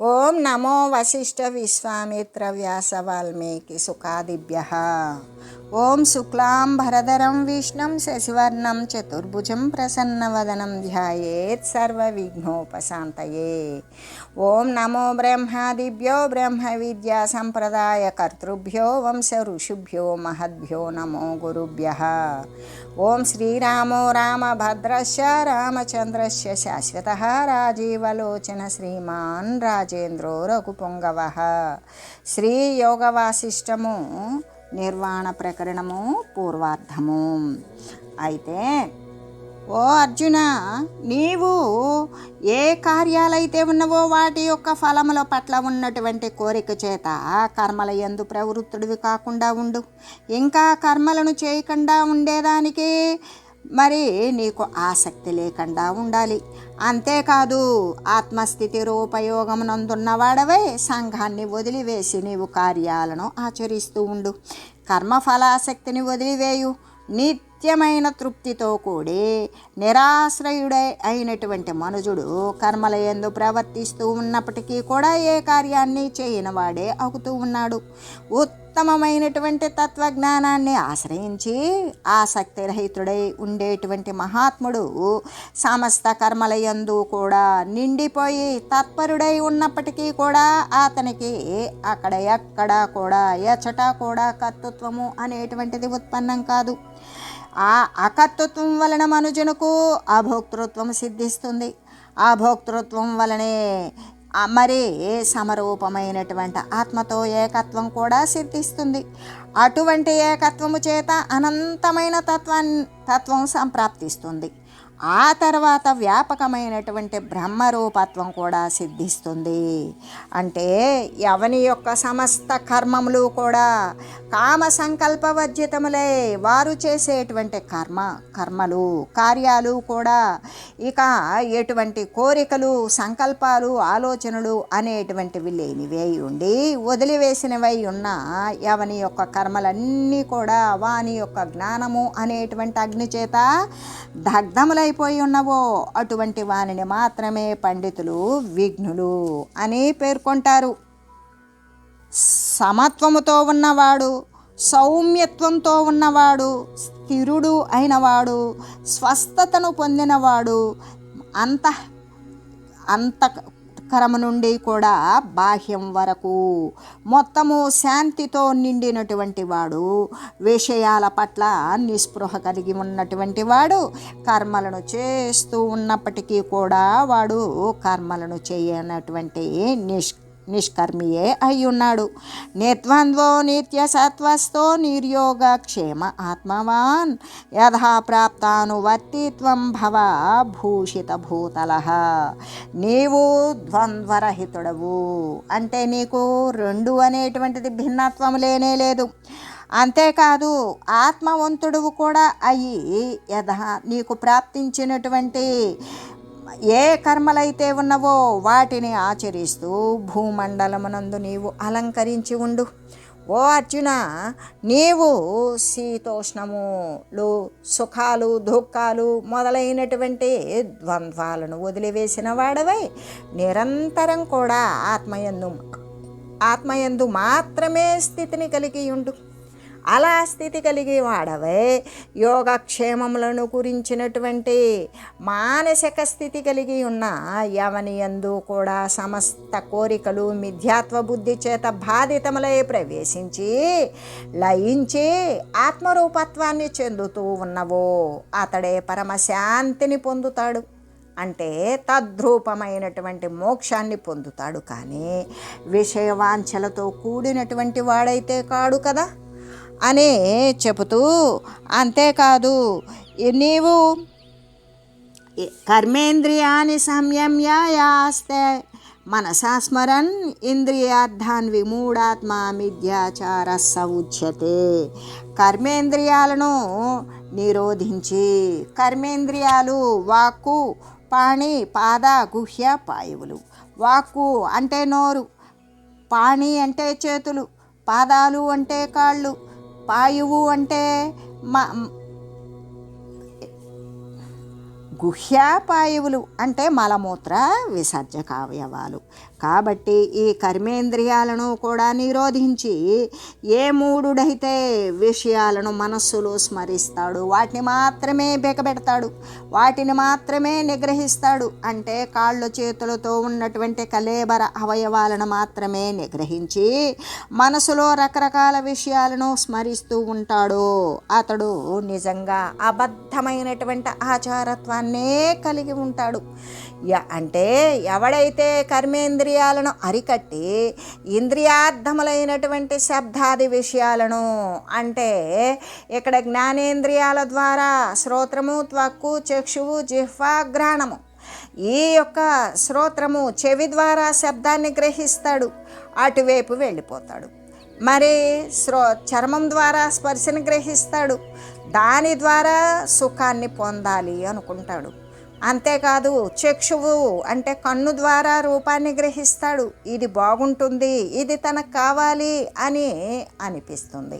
ఓం నమో వశిష్ఠ విశ్వామిత్ర వ్యాస వాల్మీకి సుఖాదిభ్య ఓం శుక్లాం భరధరం విష్ణుం శశివర్ణం చతుర్భుజం ప్రసన్నవదనం ధ్యాయేత్ సర్వవిఘ్నోపశాంతయే ఓం నమో బ్రహ్మాదిభ్యో బ్రహ్మ విద్యా సంప్రదాయ కర్తృభ్యో వంశ ఋషిభ్యో మహద్భ్యో నమో గురుభ్య ఓం శ్రీరామో రామభద్రశ్చ రామచంద్రస్య శాశ్వత రాజీవలోచన శ్రీమాన్ రాజేంద్రో రఘుపొంగవ శ్రీ యోగవాసిష్టము నిర్వాణ ప్రకరణము పూర్వార్ధము. అయితే ఓ అర్జున నీవు ఏ కార్యాలైతే ఉన్నవో వాటి యొక్క ఫలముల పట్ల ఉన్నటువంటి కోరిక చేత కర్మల ఎందు ప్రవృత్తుడివి కాకుండా ఉండు. ఇంకా కర్మలను చేయకుండా ఉండేదానికి మరి నీకు ఆసక్తి లేకుండా ఉండాలి. అంతేకాదు ఆత్మస్థితి రూపయోగమునందున్నవాడవై సంఘాన్ని వదిలివేసి నీవు కార్యాలను ఆచరిస్తూ ఉండు. కర్మఫలాసక్తిని వదిలివేయు. నీ నిత్యమైన తృప్తితో కూడి నిరాశ్రయుడై అయినటువంటి మనుజుడు కర్మల ఎందు ప్రవర్తిస్తూ ఉన్నప్పటికీ కూడా ఏ కార్యాన్ని చేయనివాడే అవుతూ ఉన్నాడు. ఉత్తమమైనటువంటి తత్వజ్ఞానాన్ని ఆశ్రయించి ఆసక్తి రహితుడై ఉండేటువంటి మహాత్ముడు సమస్త కర్మల యందు కూడా నిండిపోయి తత్పరుడై ఉన్నప్పటికీ కూడా అతనికి అక్కడ ఎక్కడ కూడా ఎచట కూడా కర్తృత్వము అనేటువంటిది ఉత్పన్నం కాదు. ఆ అకర్తృత్వం వలన మనుజునకు అభోక్తృత్వం సిద్ధిస్తుంది. ఆ భోక్తృత్వం వలనే మరి సమరూపమైనటువంటి ఆత్మతో ఏకత్వం కూడా సిద్ధిస్తుంది. అటువంటి ఏకత్వము చేత అనంతమైన తత్వాన్ని తత్వం సంప్రాప్తిస్తుంది. ఆ తర్వాత వ్యాపకమైనటువంటి బ్రహ్మరూపత్వం కూడా సిద్ధిస్తుంది. అంటే ఎవని యొక్క సమస్త కర్మములు కూడా కామ సంకల్పవర్జితములే వారు చేసేటువంటి కర్మ కర్మలు కార్యాలు కూడా ఇక ఎటువంటి కోరికలు సంకల్పాలు ఆలోచనలు అనేటువంటివి లేనివే ఉండి వదిలివేసినవై ఉన్న ఎవని యొక్క కర్మలన్నీ కూడా వాని యొక్క జ్ఞానము అనేటువంటి అగ్ని చేత దగ్ధములైపోయి ఉన్నవో? అటువంటి వానిని మాత్రమే పండితులు విఘ్నులు అని పేర్కొంటారు. సమత్వముతో ఉన్నవాడు సౌమ్యత్వంతో ఉన్నవాడు స్థిరుడు అయినవాడు స్వస్థతను పొందినవాడు అంత అంత ఉత్కరము నుండి కూడా బాహ్యం వరకు. మొత్తము శాంతితో నిండినటువంటి వాడు విషయాల పట్ల నిస్పృహ కలిగి ఉన్నటువంటి వాడు కర్మలను చేస్తూ ఉన్నప్పటికీ కూడా వాడు కర్మలను చేయనటువంటి నిష్ నిష్కర్మియే అయి ఉన్నాడు నిత్య సత్వస్థో నిర్యోగ క్షేమ ఆత్మవాన్. యథాప్రాప్తానువర్తిత్వం భవ భూషిత భూతల నీవు ద్వంద్వరహితుడవు. అంటే నీకు రెండు అనేటువంటిది భిన్నత్వం లేనే లేదు. అంతేకాదు ఆత్మవంతుడువు కూడా అయ్యి యథ నీకు ప్రాప్తించినటువంటి ఏ కర్మలైతే ఉన్నవో వాటిని ఆచరిస్తూ భూమండలమునందు నీవు అలంకరించి ఉండు. ఓ అర్జున నీవు శీతోష్ణములు సుఖాలు దుఃఖాలు మొదలైనటువంటి ద్వంద్వాలను వదిలివేసిన వాడవై నిరంతరం కూడా ఆత్మయందు ఆత్మయందు మాత్రమే స్థితిని కలిగి ఉండు. అలా స్థితి కలిగి వాడవే యోగక్షేమములను గురించినటువంటి మానసిక స్థితి కలిగి ఉన్న యవని ఎందు కూడా సమస్త కోరికలు మిథ్యాత్వ బుద్ధి చేత బాధితములై ప్రవేశించి లయించి ఆత్మరూపత్వాన్ని చెందుతూ ఉన్నవో అతడే పరమశాంతిని పొందుతాడు. అంటే తద్రూపమైనటువంటి మోక్షాన్ని పొందుతాడు. కానీ విషయవాంఛలతో కూడినటువంటి వాడైతే కాడు కదా. అని చెబుతూ అంతేకాదు నీవు కర్మేంద్రియాన్ని సంయమ్యాస్తే మనసా స్మరన్ ఇంద్రియార్థాన్ విమూఢాత్మ మిథ్యాచార సౌచ్యతే కర్మేంద్రియాలను నిరోధించి కర్మేంద్రియాలు వాక్కు పాణి పాద గుహ్య పాయువులు. వాక్కు అంటే నోరు పాణి అంటే చేతులు పాదాలు అంటే కాళ్ళు పాయువు అంటే మ గుహ్యాపాయువులు అంటే మలమూత్ర విసర్జకావయవాలు. కాబట్టి ఈ కర్మేంద్రియాలను కూడా నిరోధించి ఏ మూడుడైతే విషయాలను మనస్సులో స్మరిస్తాడు వాటిని మాత్రమే బెకబెడతాడు వాటిని మాత్రమే నిగ్రహిస్తాడు. అంటే కాళ్ళు చేతులతో ఉన్నటువంటి కలేబర అవయవాలను మాత్రమే నిగ్రహించి మనసులో రకరకాల విషయాలను స్మరిస్తూ ఉంటాడు. అతడు నిజంగా అబద్ధమైనటువంటి ఆచారత్వాన్నే కలిగి ఉంటాడు. అంటే ఎవడైతే కర్మేంద్రియాలను అరికట్టి ఇంద్రియార్థములైనటువంటి శబ్దాది విషయాలను అంటే ఇక్కడ జ్ఞానేంద్రియాల ద్వారా శ్రోత్రము త్వక్కు చక్షువు జిహ్వా గ్రహణము ఈ యొక్క శ్రోత్రము చెవి ద్వారా శబ్దాన్ని గ్రహిస్తాడు అటువైపు వెళ్ళిపోతాడు. మరి శ్రో చర్మం ద్వారా స్పర్శను గ్రహిస్తాడు దాని ద్వారా సుఖాన్ని పొందాలి అనుకుంటాడు. అంతేకాదు చక్షువు అంటే కన్ను ద్వారా రూపాన్ని గ్రహిస్తాడు. ఇది బాగుంటుంది ఇది తనకు కావాలి అని అనిపిస్తుంది.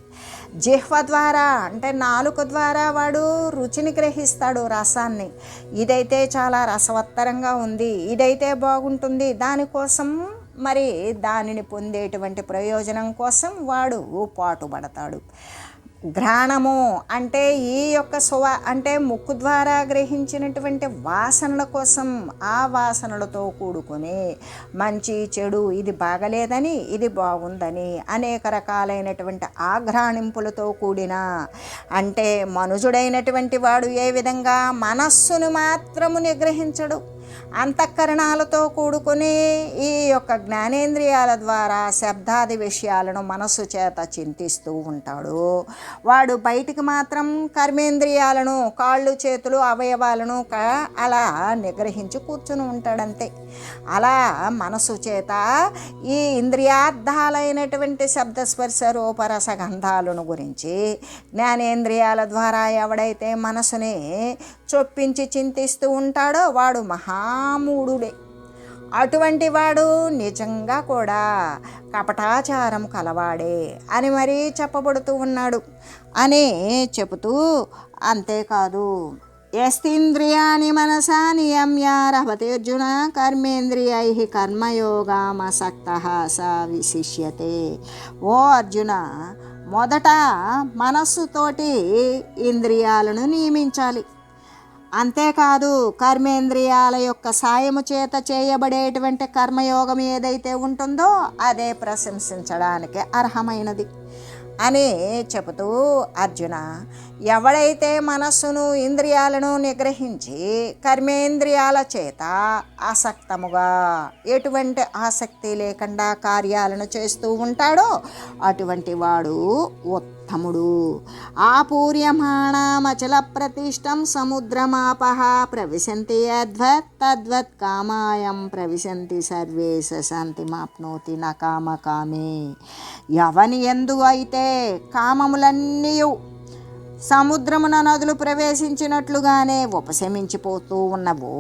జిహ్వ ద్వారా అంటే నాలుక ద్వారా వాడు రుచిని గ్రహిస్తాడు రసాన్ని. ఇదైతే చాలా రసవత్తరంగా ఉంది ఇదైతే బాగుంటుంది. దానికోసం మరి దానిని పొందేటువంటి ప్రయోజనం కోసం వాడు పాటుపడతాడు. ఘ్రాణము అంటే ఈ యొక్క సువ అంటే ముక్కు ద్వారా గ్రహించినటువంటి వాసనల కోసం ఆ వాసనలతో కూడుకొని మంచి చెడు ఇది బాగలేదని ఇది బాగుందని అనేక రకాలైనటువంటి ఆఘ్రాణింపులతో కూడిన అంటే మనుజుడైనటువంటి వాడు ఏ విధంగా మనస్సును మాత్రము నిగ్రహించడు. అంతఃకరణాలతో కూడుకుని ఈ యొక్క జ్ఞానేంద్రియాల ద్వారా శబ్దాది విషయాలను మనస్సు చేత చింతిస్తూ ఉంటాడు. వాడు బయటికి మాత్రం కర్మేంద్రియాలను కాళ్ళు చేతులు అవయవాలను అలా నిగ్రహించి కూర్చుని ఉంటాడంతే. అలా మనసు చేత ఈ ఇంద్రియార్థాలైనటువంటి శబ్దస్పర్శ రూపరస గంధాలను గురించి జ్ఞానేంద్రియాల ద్వారా ఎవడైతే మనసుని చొప్పించి చింతిస్తూ ఉంటాడో వాడు మహా రాముడుడే. అటువంటి వాడు నిజంగా కూడా కపటాచారం కలవాడే అని మరీ చెప్పబడుతూ ఉన్నాడు. అని చెబుతూ అంతేకాదు యస్తీంద్రియాని మనసా నియమ్య రభతేర్జున కర్మేంద్రియై కర్మయోగామసక్త స విశిష్యతే. ఓ అర్జున మొదట మనస్సుతోటి ఇంద్రియాలను నియమించాలి. అంతేకాదు కర్మేంద్రియాల యొక్క సాయము చేత చేయబడేటువంటి కర్మయోగం ఏదైతే ఉంటుందో అదే ప్రశంసించడానికి అర్హమైనది. అని చెబుతూ అర్జున ఎవడైతే మనస్సును ఇంద్రియాలను నిగ్రహించి కర్మేంద్రియాల చేత ఆసక్తముగా ఎటువంటి ఆసక్తి లేకుండా కార్యాలను చేస్తూ ఉంటాడో అటువంటి వాడు తముడు ఆపూర్యమాణమచల ప్రతిష్టం సముద్రమాపహ ప్రవిశంతి యద్వత్ తద్వత్ కామాయం ప్రవిశంతి సర్వే సశాంతి శాంతిమాప్నోతి న కామకామే ఎవని ఎందు అయితే కామములన్నీ సముద్రమున నదులు ప్రవేశించినట్లుగానే ఉపశమించిపోతూ ఉన్నవో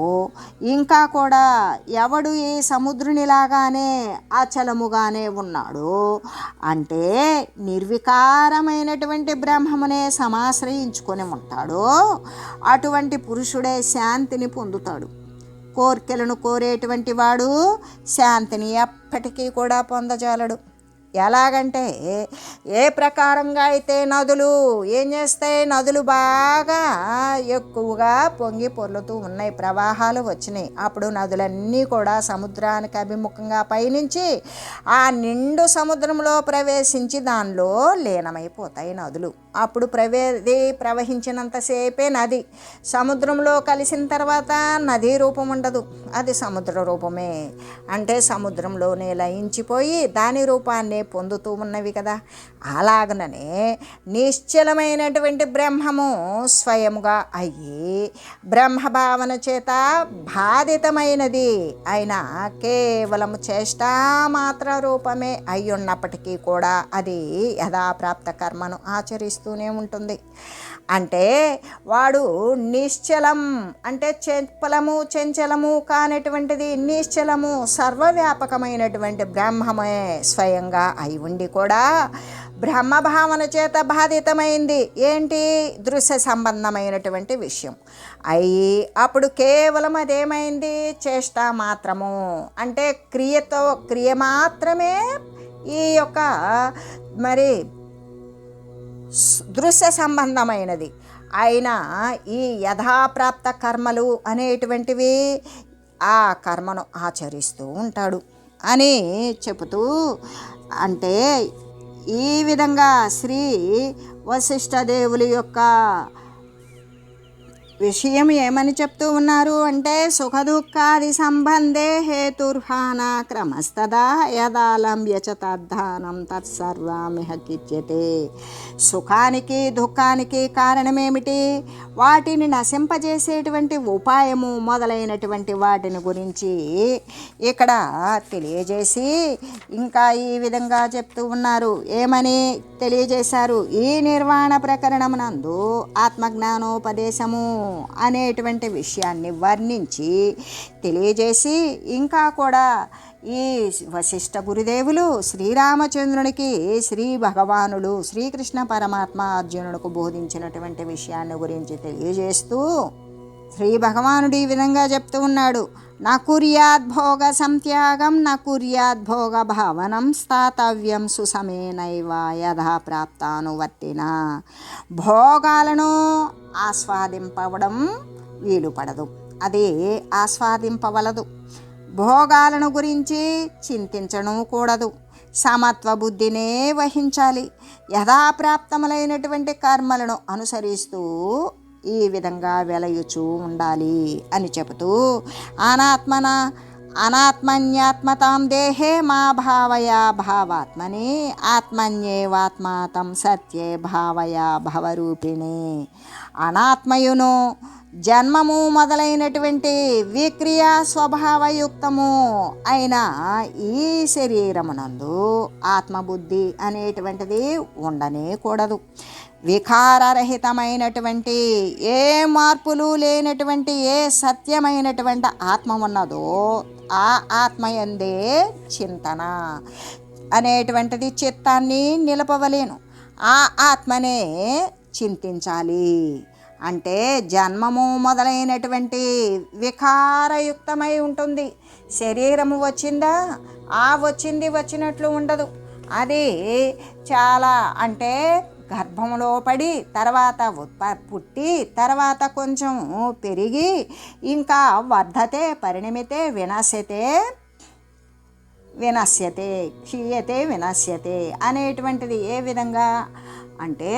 ఇంకా కూడా ఎవడు ఈ సముద్రునిలాగానే అచలముగానే ఉన్నాడు అంటే నిర్వికారమైనటువంటి బ్రహ్మమునే సమాశ్రయించుకొని ఉంటాడో అటువంటి పురుషుడే శాంతిని పొందుతాడు. కోర్కెలను కోరేటువంటి వాడు శాంతిని ఎప్పటికీ కూడా పొందజాలడు. ఎలాగంటే ఏ ప్రకారంగా అయితే నదులు ఏం చేస్తాయి నదులు బాగా ఎక్కువగా పొంగి పొర్లుతూ ఉన్నాయి ప్రవాహాలు వచ్చినాయి. అప్పుడు నదులన్నీ కూడా సముద్రానికి అభిముఖంగా పయనించి ఆ నిండు సముద్రంలో ప్రవేశించి దానిలో లీనమైపోతాయి నదులు. అప్పుడు ప్రవేది ప్రవహించినంతసేపే నది. సముద్రంలో కలిసిన తర్వాత నదీ రూపం ఉండదు. అది సముద్ర రూపమే. అంటే సముద్రంలోనే లయించిపోయి దాని రూపాన్ని పొందుతూ ఉన్నవి కదా. అలాగననే నిశ్చలమైనటువంటి బ్రహ్మము స్వయముగా అయ్యి బ్రహ్మభావన చేత బాధితమైనది అయినా కేవలము చేష్టామాత్ర రూపమే అయ్యున్నప్పటికీ కూడా అది యథాప్రాప్త కర్మను ఆచరిస్తూనే ఉంటుంది. అంటే వాడు నిశ్చలం అంటే చెంపలము చెంచలము కానటువంటిది నిశ్చలము సర్వవ్యాపకమైనటువంటి బ్రహ్మమే స్వయంగా అయి ఉండి కూడా బ్రహ్మభావన చేత బాధితమైంది. ఏంటి? దృశ్య సంబంధమైనటువంటి విషయం. అయి అప్పుడు కేవలం అదేమైంది? చేష్ట మాత్రము. అంటే క్రియతో క్రియ మాత్రమే ఈ యొక్క మరి దృశ్య సంబంధమైనది. అయినా ఈ యథాప్రాప్త కర్మలు అనేటువంటివి ఆ కర్మను ఆచరిస్తూ ఉంటాడు అని చెబుతూ అంటే ఈ విధంగా శ్రీ వశిష్ఠదేవుల యొక్క విషయం ఏమని చెప్తూ ఉన్నారు అంటే సుఖ దుఃఖాది సంబంధే హేతుర్హాన క్రమస్తదా యదాలంబ్య తద్ధానం తత్సర్వామిహ కిచ్యతే. సుఖానికి దుఃఖానికి కారణమేమిటి? వాటిని నశింపజేసేటువంటి ఉపాయము మొదలైనటువంటి వాటిని గురించి ఇక్కడ తెలియజేసి ఇంకా ఈ విధంగా చెప్తూ ఉన్నారు. ఏమని తెలియజేశారు? ఈ నిర్వాణ ప్రకరణమునందు ఆత్మజ్ఞానోపదేశము. అనేటువంటి విషయాన్ని వర్ణించి తెలియజేసి ఇంకా కూడా ఈ వశిష్ఠ గురుదేవులు శ్రీరామచంద్రునికి శ్రీ భగవానుడు శ్రీకృష్ణ పరమాత్మ అర్జునుడికి బోధించినటువంటి విషయాన్ని గురించి తెలియజేస్తూ శ్రీ భగవానుడు ఈ విధంగా చెప్తూ ఉన్నాడు. నా కుర్యాద్భోగ సంత్యాగం నా కుర్యాద్భోగ భావనం స్థాతవ్యం సుసమేనైవ యథా ప్రాప్తానువర్తిన భోగాలను ఆస్వాదింపవడం వీలుపడదు. అది ఆస్వాదింపవలదు. భోగాలను గురించి చింతించడం కూడదు. సమత్వ బుద్ధినే వహించాలి. యథాప్రాప్తములైనటువంటి కర్మలను అనుసరిస్తూ ఈ విధంగా వెలయుచూ ఉండాలి అని చెబుతూ అనాత్మన అనాత్మన్యాత్మతాం దేహే మా భావయ భావాత్మని ఆత్మన్యేవాత్మాతం సత్యే భావయ భవరూపిణి. అనాత్మయును జన్మము మొదలైనటువంటి విక్రియ స్వభావయుక్తము అయిన ఈ శరీరమునందు ఆత్మబుద్ధి అనేటువంటిది ఉండనే కూడదు. వికారరహితమైనటువంటి ఏ మార్పులు లేనటువంటి ఏ సత్యమైనటువంటి ఆత్మ ఉన్నదో ఆ ఆత్మయందే చింతన అనేటువంటిది చిత్తాన్ని నిలపవలేను. ఆ ఆత్మనే చింతించాలి. అంటే జన్మము మొదలైనటువంటి వికారయుక్తమై ఉంటుంది. శరీరము వచ్చిందా? ఆ వచ్చింది వచ్చినట్లు ఉండదు. అది చాలా అంటే గర్భంలో పడి తర్వాత ఉత్ప పుట్టి తర్వాత కొంచెం పెరిగి ఇంకా వర్ధతే పరిణమితే వినశ్యతే వినశ్యతే క్షీయతే వినశ్యతే అనేటువంటిది ఏ విధంగా? అంటే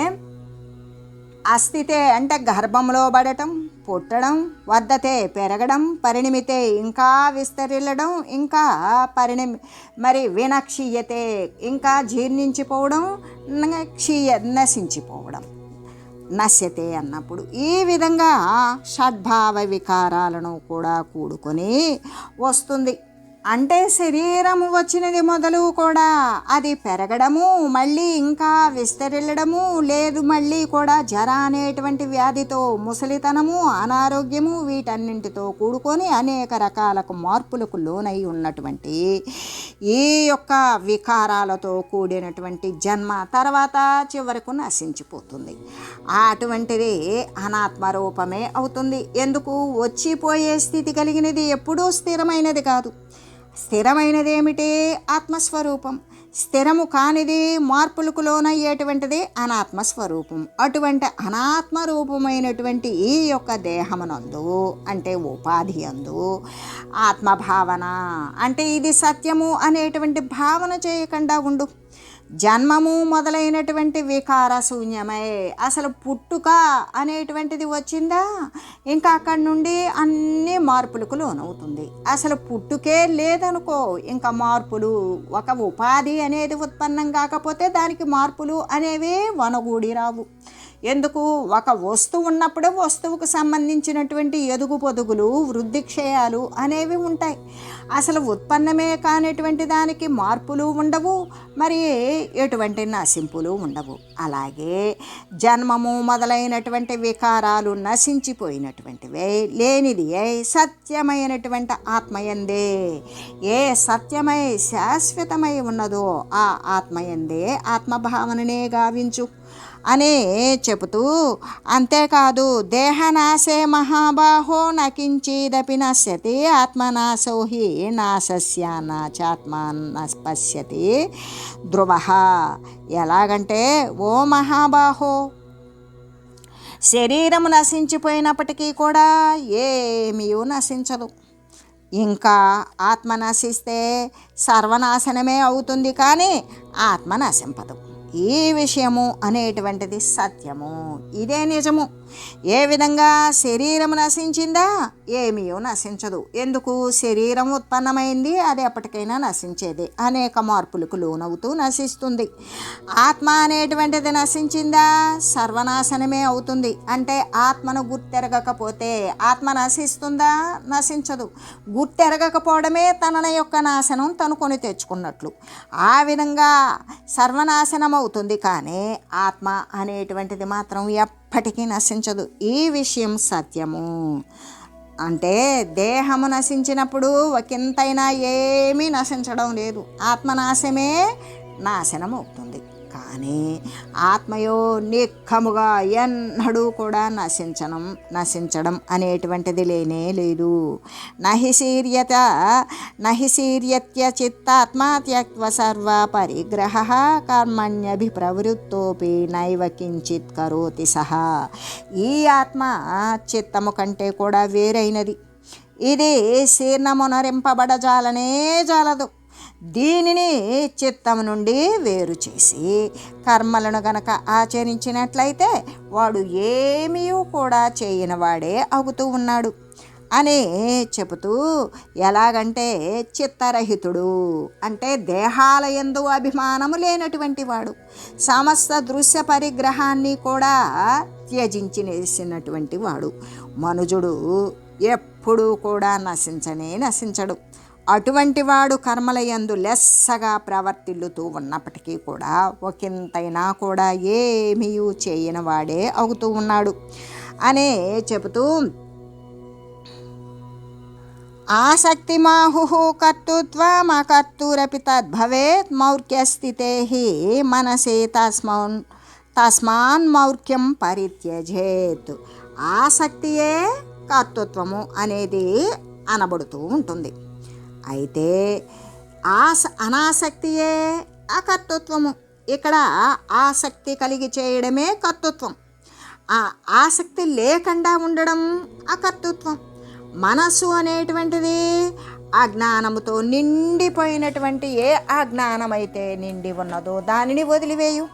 అస్థితే అంటే గర్భంలో పడటం పుట్టడం వద్దతే పెరగడం పరిణమితే ఇంకా విస్తరిల్లడం ఇంకా పరిణమి మరి వినక్షీయతే ఇంకా జీర్ణించిపోవడం క్షీయ నశించిపోవడం. నశ్యతే అన్నప్పుడు ఈ విధంగా షడ్భావ వికారాలను కూడా కూడుకొని వస్తుంది. అంటే శరీరము వచ్చినది మొదలు కూడా అది పెరగడము మళ్ళీ ఇంకా విస్తరిల్లడము లేదు మళ్ళీ కూడా జర అనేటువంటి వ్యాధితో ముసలితనము అనారోగ్యము వీటన్నింటితో కూడుకొని అనేక రకాలకు మార్పులకు లోనై ఉన్నటువంటి ఈ యొక్క వికారాలతో కూడినటువంటి జన్మ తర్వాత చివరకు నశించిపోతుంది. అటువంటిది అనాత్మ రూపమే అవుతుంది. ఎందుకు? వచ్చిపోయే స్థితి కలిగినది ఎప్పుడూ స్థిరమైనది కాదు. స్థిరమైనదేమిటే ఆత్మస్వరూపం? స్థిరము కానిది మార్పులకు లోనయ్యేటువంటిది అనాత్మస్వరూపం. అటువంటి అనాత్మ రూపమైనటువంటి ఈ యొక్క దేహమునందు అంటే ఉపాధి అందు ఆత్మభావన అంటే ఇది సత్యము అనేటువంటి భావన చేయకుండా ఉండు. జన్మము మొదలైనటువంటి వికారశూన్యమై అసలు పుట్టుక అనేటువంటిది వచ్చిందా? ఇంకా అక్కడి నుండి అన్ని మార్పులకు లోనవుతుంది. అసలు పుట్టుకే లేదనుకో ఇంకా మార్పులు ఒక ఉపాధి అనేది ఉత్పన్నం కాకపోతే దానికి మార్పులు అనేవి వనగూడి రావు. ఎందుకు? ఒక వస్తువు ఉన్నప్పుడే వస్తువుకు సంబంధించినటువంటి ఎదుగు పొదుగులు వృద్ధి క్షయాలు అనేవి ఉంటాయి. అసలు ఉత్పన్నమే కానిటువంటి దానికి మార్పులు ఉండవు మరి ఎటువంటి నశింపులు ఉండవు. అలాగే జన్మము మొదలైనటువంటి వికారాలు నశించిపోయినటువంటివే లేనిది ఏ సత్యమైనటువంటి ఆత్మయందే ఏ సత్యమై శాశ్వతమై ఉన్నదో ఆ ఆత్మయందే ఆత్మభావననే గావించు. అనే చెబుతూ అంతేకాదు దేహనాశే మహాబాహో నకించిదపి నశ్యతి ఆత్మనాశో హి నాశస్య నాచాత్మ పశ్యతి ధ్రువ. ఎలాగంటే ఓ మహాబాహో శరీరము నశించిపోయినప్పటికీ కూడా ఏమీ నశించదు. ఇంకా ఆత్మ నశిస్తే సర్వనాశనమే అవుతుంది కానీ ఆత్మ నశింపదు. ఈ విషయము అనేటువంటిది సత్యము. ఇదే నిజము. ఏ విధంగా శరీరం నశించిందా? ఏమీయో నశించదు. ఎందుకు? శరీరం ఉత్పన్నమైంది అది ఎప్పటికైనా నశించేది. అనేక మార్పులకు లోనవుతూ నశిస్తుంది. ఆత్మ అనేటువంటిది నశించిందా? సర్వనాశనమే అవుతుంది. అంటే ఆత్మను గుర్తెరగకపోతే ఆత్మ నశిస్తుందా? నశించదు. గుర్తెరగకపోవడమే తన యొక్క నాశనం తనుకొని తెచ్చుకున్నట్లు. ఆ విధంగా సర్వనాశనం అవుతుంది కానీ ఆత్మ అనేటువంటిది మాత్రం ఎప్పటికీ నశించదు. ఈ విషయం సత్యము. అంటే దేహము నశించినప్పుడు ఒకంతైనా ఏమీ నశించడం లేదు. ఆత్మనాశమే నాశనం అవుతుంది. కానీ ఆత్మయో నిఖముగా ఎన్నడూ కూడా నశించడం నశించడం అనేటువంటిది లేనే లేదు. నహిశీర్యత నహిశీర్యత్య చిత్తాత్మా త్యక్వ సర్వ పరిగ్రహ కర్మణ్యభిప్రవృత్తోపి నైవ కించిత్ కరోతి సహా. ఈ ఆత్మ చిత్తము కంటే కూడా వేరైనది. ఇది శీర్ణమునరింపబడజాలనే జాలదు. దీనిని చిత్తం నుండి వేరు చేసి కర్మలను గనక ఆచరించినట్లయితే వాడు ఏమీ కూడా చేయనివాడే అవుతూ ఉన్నాడు. అని చెబుతూ ఎలాగంటే చిత్తరహితుడు అంటే దేహాల ఎందు అభిమానము లేనటువంటి వాడు. సమస్త దృశ్య పరిగ్రహాన్ని కూడా త్యజించినేసినటువంటి వాడు. మనుజుడు ఎప్పుడూ కూడా నశించనే నశించడు. అటువంటి వాడు కర్మలయందు లెస్సగా ప్రవర్తిల్లుతూ ఉన్నప్పటికీ కూడా ఒకంతైనా కూడా ఏమీ చేయని వాడే అవుతూ ఉన్నాడు. అనే చెబుతూ ఆసక్తిమాహు కర్తృత్వమకర్తురపి తద్భవేత్ మౌర్ఖ్యస్థితే మనసే తస్మౌన్ తస్మాన్ మౌర్ఖ్యం పరిత్యజేత్. ఆసక్తియే కర్తృత్వము అనేది అనబడుతూ ఉంటుంది. అయితే ఆస అనాసక్తియే అకర్తృత్వము. ఇక్కడ ఆసక్తి కలిగి చేయడమే కర్తృత్వం. ఆ ఆసక్తి లేకుండా ఉండడం అకర్తృత్వం. మనస్సు అనేటువంటిది అజ్ఞానముతో నిండిపోయినటువంటి ఏ అజ్ఞానమైతే నిండి ఉన్నదో దానిని వదిలివేయు.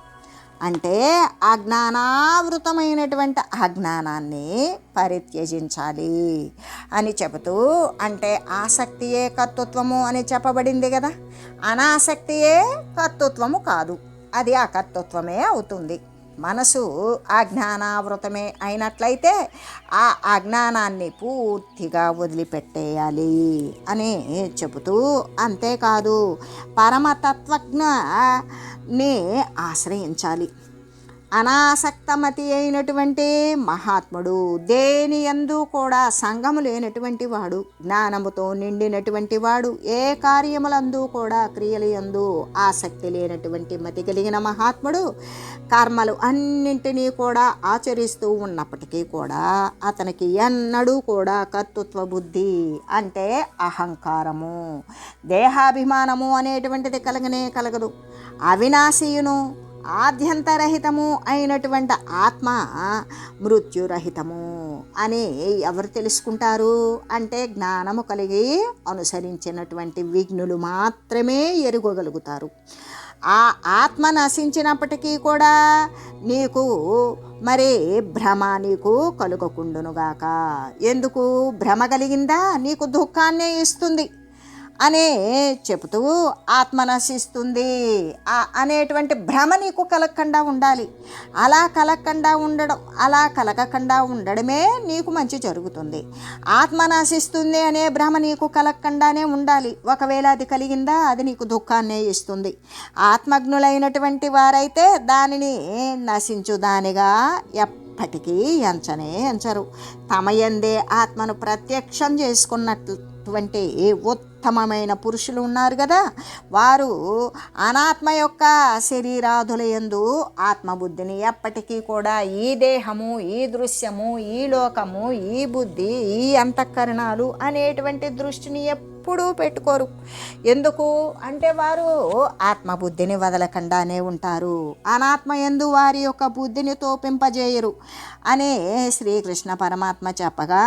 అంటే అజ్ఞానావృతమైనటువంటి అజ్ఞానాన్ని పరిత్యజించాలి అని చెబుతూ అంటే ఆసక్తియే కర్తృత్వము అని చెప్పబడింది కదా? అనాసక్తియే కర్తృత్వము కాదు. అది ఆ కర్తృత్వమే అవుతుంది. మనసు అజ్ఞానావృతమే అయినట్లయితే ఆ అజ్ఞానాన్ని పూర్తిగా వదిలిపెట్టేయాలి అని చెబుతూ అంతేకాదు పరమతత్వజ్ఞ నే ఆశ్రయించాలి. అనాసక్తమతి అయినటువంటి మహాత్ముడు దేని ఎందు కూడా సంగము లేనటువంటి వాడు జ్ఞానముతో నిండినటువంటి వాడు ఏ కార్యములందు కూడా క్రియలు ఎందు ఆసక్తి లేనటువంటి మతి కలిగిన మహాత్ముడు కర్మలు అన్నింటినీ కూడా ఆచరిస్తూ ఉన్నప్పటికీ కూడా అతనికి ఎన్నడూ కూడా కర్తృత్వ బుద్ధి అంటే అహంకారము. దేహాభిమానము అనేటువంటిది కలగనే కలగదు. అవినాశీయును ఆద్యంతరహితము అయినటువంటి ఆత్మ మృత్యురహితము అని ఎవరు తెలుసుకుంటారు? అంటే జ్ఞానము కలిగి అనుసరించినటువంటి విఘ్నులు మాత్రమే ఎరుగగలుగుతారు. ఆ ఆత్మ నశించినప్పటికీ కూడా నీకు మరి భ్రమ నీకు కలుగకుండునుగాక. ఎందుకు? భ్రమ కలిగిందా? నీకు దుఃఖాన్నే ఇస్తుంది. అనే చెబుతూ ఆత్మ నశిస్తుంది అనేటువంటి భ్రమ నీకు కలగకుండా ఉండాలి. అలా కలగకుండా ఉండడం అలా కలగకుండా ఉండడమే నీకు మంచి జరుగుతుంది. ఆత్మ నశిస్తుంది అనే భ్రమ నీకు కలగకుండానే ఉండాలి. ఒకవేళ అది కలిగిందా అది నీకు దుఃఖాన్నే ఇస్తుంది. ఆత్మజ్ఞులైనటువంటి వారైతే దానిని నశించు దానిగా ఎప్పటికీ ఎంచనే ఎంచరు. తమయందే ఆత్మను ప్రత్యక్షం చేసుకున్నటువంటి ఉత్తమమైన పురుషులు ఉన్నారు కదా. వారు అనాత్మ యొక్క శరీరాదుల యందు ఆత్మబుద్ధిని ఎప్పటికీ కూడా ఈ దేహము ఈ దృశ్యము ఈ లోకము ఈ బుద్ధి ఈ అంతఃకరణాలు అనేటువంటి దృష్టిని ఎప్పుడు పెట్టుకోరు. ఎందుకు? అంటే వారు ఆత్మబుద్ధిని వదలకుండానే ఉంటారు. అనాత్మ ఎందు వారి యొక్క బుద్ధిని తోపింపజేయరు అనే శ్రీకృష్ణ పరమాత్మ చెప్పగా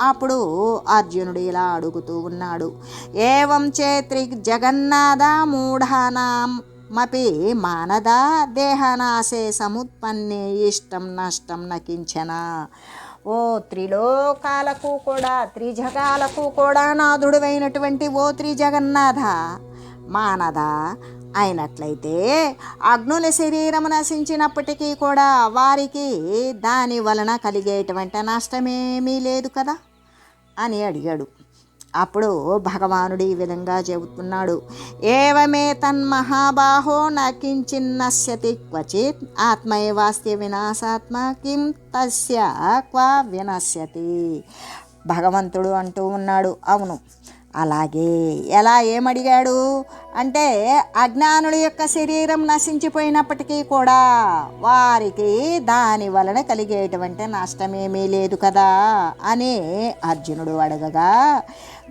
అప్పుడు అర్జునుడు ఇలా అడుగుతూ ఉన్నాడు. ఏవం చేత్రి జగన్నాథ మూఢానాం మపి మానదా దేహనాశే సముత్పన్నే ఇష్టం నష్టం నకించన. ఓ త్రిలోకాలకు కూడా త్రిజగాలకు కూడా నాథుడువైనటువంటి ఓ త్రిజగన్నాథ మానద. అయినట్లయితే అగ్నుల శరీరం నశించినప్పటికీ కూడా వారికి దాని వలన కలిగేటువంటి నష్టమేమీ లేదు కదా అని అడిగాడు. అప్పుడు భగవానుడు ఈ విధంగా చెబుతున్నాడు. ఏవమే తన్మహాబాహో నకించిన్నశ్యతి క్వచిత్ ఆత్మైవాస్య వినాశాత్మ కిం తస్య క్వా వినశ్యతి. భగవంతుడు అంటూ ఉన్నాడు. అవును. అలాగే ఎలా ఏమడిగాడు? అంటే అజ్ఞానుల యొక్క శరీరం నశించిపోయినప్పటికీ కూడా వారికి దాని వలన కలిగేటువంటి నష్టమేమీ లేదు కదా అని అర్జునుడు అడగగా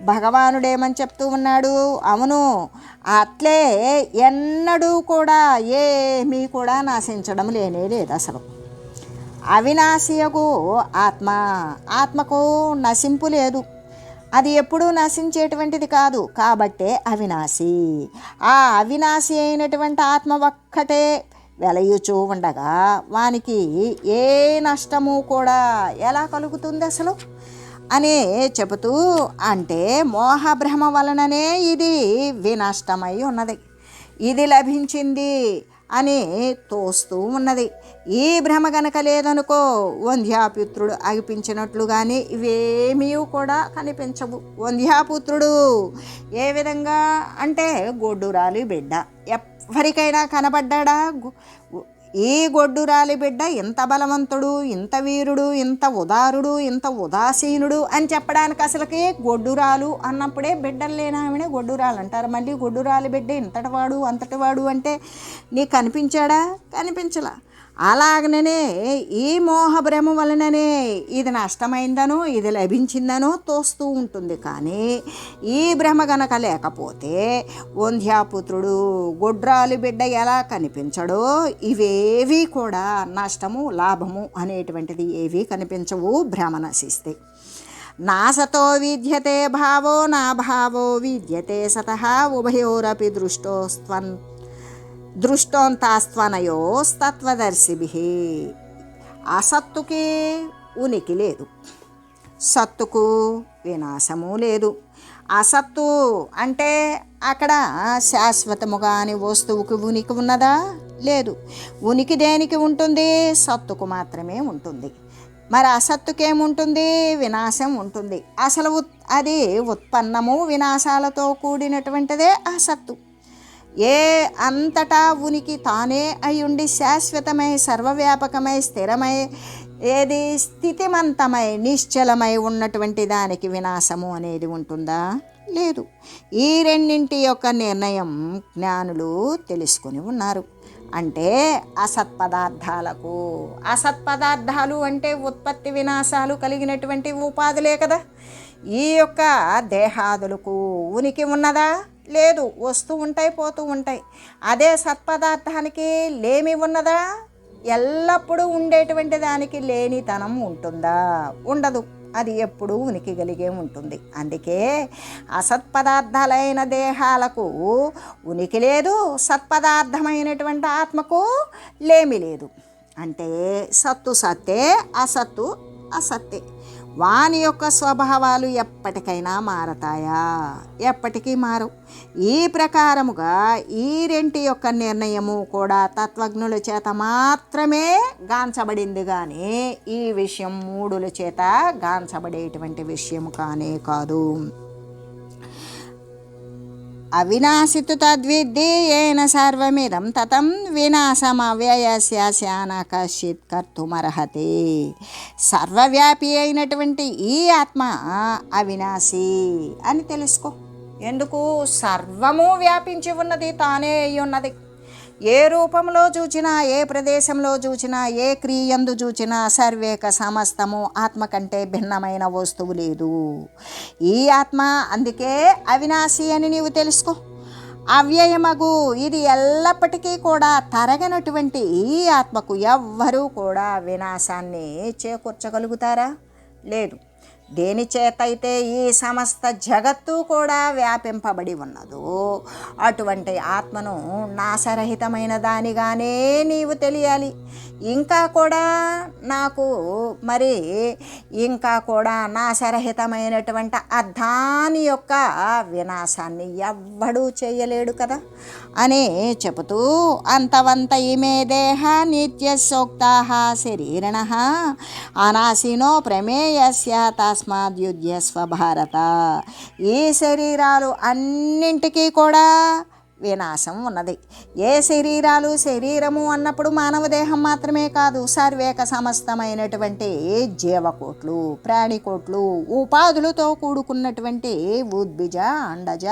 భగవానుడేమని చెప్తూ ఉన్నాడు? అవును. అట్లే ఎన్నడూ కూడా ఏమీ కూడా నశించడం లేనే లేదు అసలు. అవినాశియకు ఆత్మ. ఆత్మకు నశింపు లేదు. అది ఎప్పుడూ నశించేటువంటిది కాదు. కాబట్టే అవినాశి. ఆ అవినాశి అయినటువంటి ఆత్మ ఒక్కటే వెలయుచూ ఉండగా వానికి ఏ నష్టము కూడా ఎలా కలుగుతుంది అసలు? అనే చెబుతూ అంటే మోహభ్రమ వలననే ఇది వినష్టమై ఉన్నది. ఇది లభించింది అని తోస్తూ ఉన్నది. ఈ భ్రమ గనక లేదనుకో వంధ్యాపుత్రుడు అగిపించినట్లు కానీ ఇవేమీ కూడా కనిపించవు. వంధ్యాపుత్రుడు ఏ విధంగా అంటే గొడ్డురాలి బిడ్డ. ఎవరికైనా కనబడ్డా ఈ గొడ్డురాలి బిడ్డ ఇంత బలవంతుడు ఇంత వీరుడు ఇంత ఉదారుడు ఇంత ఉదాసీనుడు అని చెప్పడానికి అసలుకి గొడ్డురాలు అన్నప్పుడే బిడ్డలు లేనామనే గొడ్డురాలు అంటారు. మళ్ళీ గొడ్డురాలి బిడ్డ ఇంతటివాడు అంతటివాడు అంటే నీకు కనిపించాడా? కనిపించలా. అలాగనే ఈ మోహభ్రమ వలననే ఇది నష్టమైందనో ఇది లభించిందనో తోస్తూ ఉంటుంది. కానీ ఈ భ్రమ గనక లేకపోతే వంధ్యాపుత్రుడు గొడ్రాలి బిడ్డ ఎలా కనిపించడో ఇవేవి కూడా నష్టము లాభము అనేటువంటిది ఏవి కనిపించవు భ్రమ నశిస్తే. నాసతో విద్యతే భావో నా భావో విద్యతే సత ఉభయోరపి దృష్టోస్త్వన్ దృష్టోంతాస్త్వనయోస్తత్వదర్శిభి అసత్తుకి ఉనికి లేదు. సత్తుకు వినాశము లేదు. అసత్తు అంటే అక్కడ శాశ్వతముగా అని వస్తువుకి ఉనికి ఉన్నదా? లేదు. ఉనికి దేనికి ఉంటుంది? సత్తుకు మాత్రమే ఉంటుంది. మరి అసత్తుకేముంటుంది వినాశం ఉంటుంది. అసలు ఉత్- అది ఉత్పన్నము వినాశాలతో కూడినటువంటిదే అసత్తు ఏ అంతటా ఉనికి తానే అయ్యుండి శాశ్వతమై సర్వవ్యాపకమై స్థిరమై ఏది స్థితిమంతమై నిశ్చలమై ఉన్నటువంటి దానికి వినాశము అనేది ఉంటుందా? లేదు. ఈ రెండింటి యొక్క నిర్ణయం జ్ఞానులు తెలుసుకొని ఉన్నారు. అంటే అసత్పదార్థాలకు. అసత్పదార్థాలు అంటే ఉత్పత్తి వినాశాలు కలిగినటువంటి ఉపాధులే కదా. ఈ యొక్క దేహాదులకు ఉనికి ఉన్నదా? లేదు వస్తూ ఉంటాయి పోతూ ఉంటాయి. అదే సత్పదార్థానికి లేమి ఉన్నదా? ఎల్లప్పుడూ ఉండేటువంటి దానికి లేనితనం ఉంటుందా? ఉండదు. అది ఎప్పుడూ ఉనికి కలిగే ఉంటుంది. అందుకే అసత్పదార్థాలైన దేహాలకు ఉనికి లేదు సత్పదార్థమైనటువంటి ఆత్మకు లేమి లేదు. అంటే సత్తు సత్తే అసత్తు అసత్తే. వాని యొక్క స్వభావాలు ఎప్పటికైనా మారతాయా? ఎప్పటికీ మారు ఈ ప్రకారముగా ఈ రెంటి యొక్క నిర్ణయము కూడా తత్వజ్ఞుల చేత మాత్రమే గాంచబడింది కానీ ఈ విషయం మూడుల చేత గాంచబడేటువంటి విషయం కానే కాదు. అవినాశితు తద్విద్ధి ఏన సర్వమిదం తతం వినాశమవ్యయస్య న కశ్చిత్ కర్తుమర్హతి సర్వవ్యాపి అయినటువంటి ఈ ఆత్మ అవినాశి అని తెలుసుకో. ఎందుకు? సర్వము వ్యాపించి ఉన్నది తానే అయి ఉన్నది ఏ రూపంలో చూచినా ఏ ప్రదేశంలో చూచినా ఏ క్రియందు చూచినా సర్వేక సమస్తము ఆత్మ కంటే భిన్నమైన వస్తువు లేదు. ఈ ఆత్మ అందుకే అవినాశి అని నీవు తెలుసుకో. అవ్యయమగు ఇది ఎల్లప్పటికీ కూడా తరగనటువంటి ఈ ఆత్మకు ఎవ్వరూ కూడా వినాశాన్ని చేకూర్చగలుగుతారా? లేదు. దేనిచేతైతే ఈ సమస్త జగత్తు కూడా వ్యాపింపబడి ఉన్నదో అటువంటి ఆత్మను నాశరహితమైన దానిగానే నీవు తెలియాలి. ఇంకా కూడా నాకు మరి ఇంకా కూడా నాశరహితమైనటువంటి అర్ధాని యొక్క వినాశాన్ని ఎవ్వడూ చేయలేడు కదా అని చెబుతూ అంతవంత ఇమే దేహ నిత్యసోక్తా శరీరణ అనాశినో ప్రమేయస్య తస్మాద్యుధ్యస్వ భారత ఈ శరీరాలు అన్నింటికీ కూడా వినాశం ఉన్నది. ఏ శరీరాలు శరీరము అన్నప్పుడు మానవ దేహం మాత్రమే కాదు సర్వేక సమస్తమైనటువంటి జీవకోట్లు ప్రాణికోట్లు ఉపాధులతో కూడుకున్నటువంటి ఉద్భిజ అండజ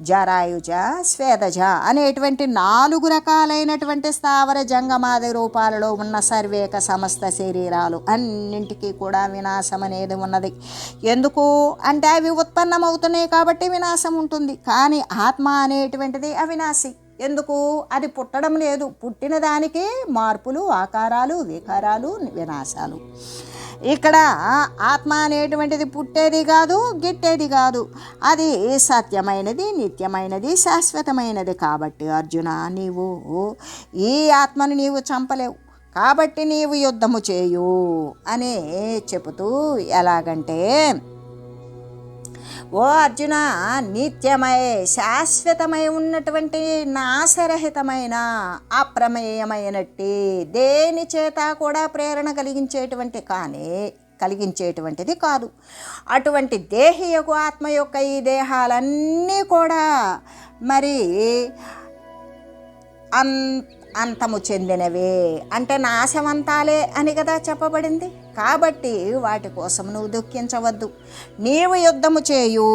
జరాయుజ స్వేదజ అనేటువంటి నాలుగు రకాలైనటువంటి స్థావర జంగమాది రూపాలలో ఉన్న సర్వేక సమస్త శరీరాలు అన్నింటికీ కూడా వినాశం అనేది ఉన్నది. ఎందుకు? అంటే అవి ఉత్పన్నమవుతున్నాయి కాబట్టి వినాశం ఉంటుంది. కానీ ఆత్మ అనేటువంటిది అవినాశి. ఎందుకు? అది పుట్టడం లేదు. పుట్టిన దానికి మార్పులు ఆకారాలు వికారాలు వినాశాలు. ఇక్కడ ఆత్మ అనేటువంటిది పుట్టేది కాదు గిట్టేది కాదు. అది సత్యమైనది నిత్యమైనది శాశ్వతమైనది కాబట్టి అర్జున నీవు ఈ ఆత్మను నీవు చంపలేవు. కాబట్టి నీవు యుద్ధము చేయు అని చెబుతూ ఎలాగంటే ఓ అర్జున నిత్యమై శాశ్వతమై ఉన్నటువంటి నాశరహితమైన అప్రమేయమైనట్టి దేని చేత కూడా ప్రేరణ కలిగించేటువంటి కానీ కలిగించేటువంటిది కాదు. అటువంటి దేహి యొక్క ఆత్మ యొక్క ఈ దేహాలన్నీ కూడా మరి అంతము చెందినవే. అంటే నాశవంతాలే అని కదా చెప్పబడింది? కాబట్టి వాటి కోసం నువ్వు దుఃఖించవద్దు. నీవు యుద్ధము చేయు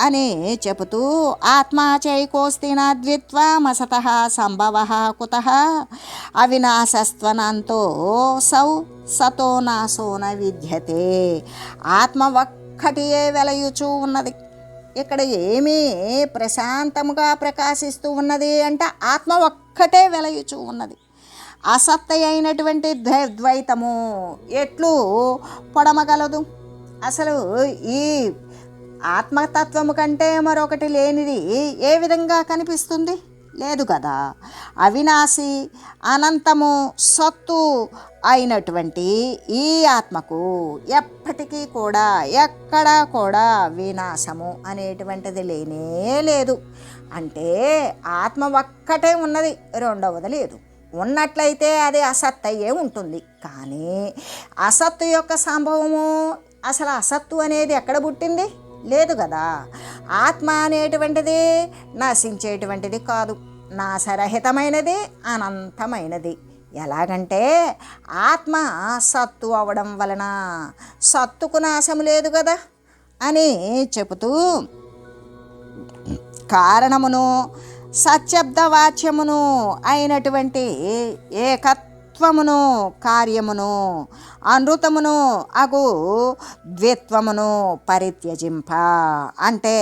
అని చెబుతూ ఆత్మా చైకోస్తిన ద్విత్వమసత సంభవ కుత అవినాశస్త్వనంతో సౌ సతో నాశోన విద్యతే. ఆత్మ ఒక్కటియే వెలయుచూ ఉన్నది. ఇక్కడ ఏమీ ప్రశాంతముగా ప్రకాశిస్తూ ఉన్నది అంటే ఆత్మ ఒక్కటే వెలయుచూ ఉన్నది. అసత్త అయినటువంటి ద్వైతము. ఎట్లు పొడమగలదు? అసలు ఈ ఆత్మతత్వము కంటే మరొకటి లేనిది ఏ విధంగా కనిపిస్తుంది? లేదు కదా. అవినాశి అనంతము సత్తు అయినటువంటి ఈ ఆత్మకు ఎప్పటికీ కూడా ఎక్కడా కూడా వినాశము అనేటువంటిది లేనే లేదు. అంటే ఆత్మ ఒక్కటే ఉన్నది రెండవది లేదు. ఉన్నట్లయితే అది అసత్తయ్యే ఉంటుంది. కానీ అసత్తు యొక్క సంభవము అసలు అసత్తు అనేది ఎక్కడ పుట్టింది? లేదు కదా. ఆత్మ అనేటువంటిది నశించేటువంటిది కాదు. నా సరహితమైనది అనంతమైనది. ఎలాగంటే ఆత్మ సత్తు అవడం వలన సత్తుకు నాశం లేదు కదా అని చెబుతూ కారణమును సత్యబ్దవాచ్యమును అయినటువంటి ఏకత్వమును కార్యమును అనృతమును అగు ద్విత్వమును పరిత్యజింప. అంటే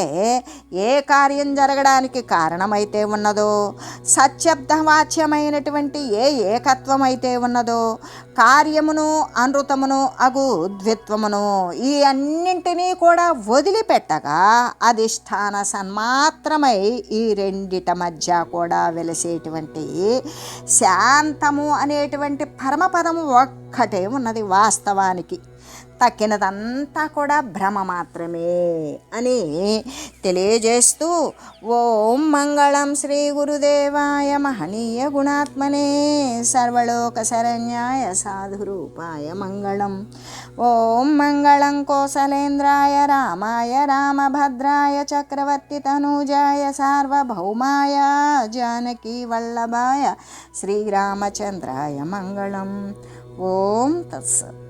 ఏ కార్యం జరగడానికి కారణమైతే ఉన్నదో సత్యబ్దవాచ్యమైనటువంటి ఏ ఏకత్వం అయితే ఉన్నదో కార్యమును అనృతమును అగు ద్విత్వమును ఈ అన్నింటినీ కూడా వదిలిపెట్టగా అధిష్టాన సన్మాత్రమై ఈ రెండిట మధ్య కూడా వెలిసేటువంటి శాంతము అనేటువంటి పరమపదము ఒక్కటే ఉన్నది వాస్తవానికి. తక్కినదంతా కూడా భ్రమ మాత్రమే అని తెలియజేస్తూ ఓం మంగళం శ్రీ గురుదేవాయ మహనీయ గుణాత్మనే సర్వలోక శరణ్యాయ సాధురూపాయ మంగళం. ఓం మంగళం కోసలేంద్రాయ రామాయ రామభద్రాయ చక్రవర్తి తనూజాయ సార్వభౌమాయ జానకీ వల్లభాయ శ్రీరామచంద్రాయ మంగళం. ఓం తత్సత్.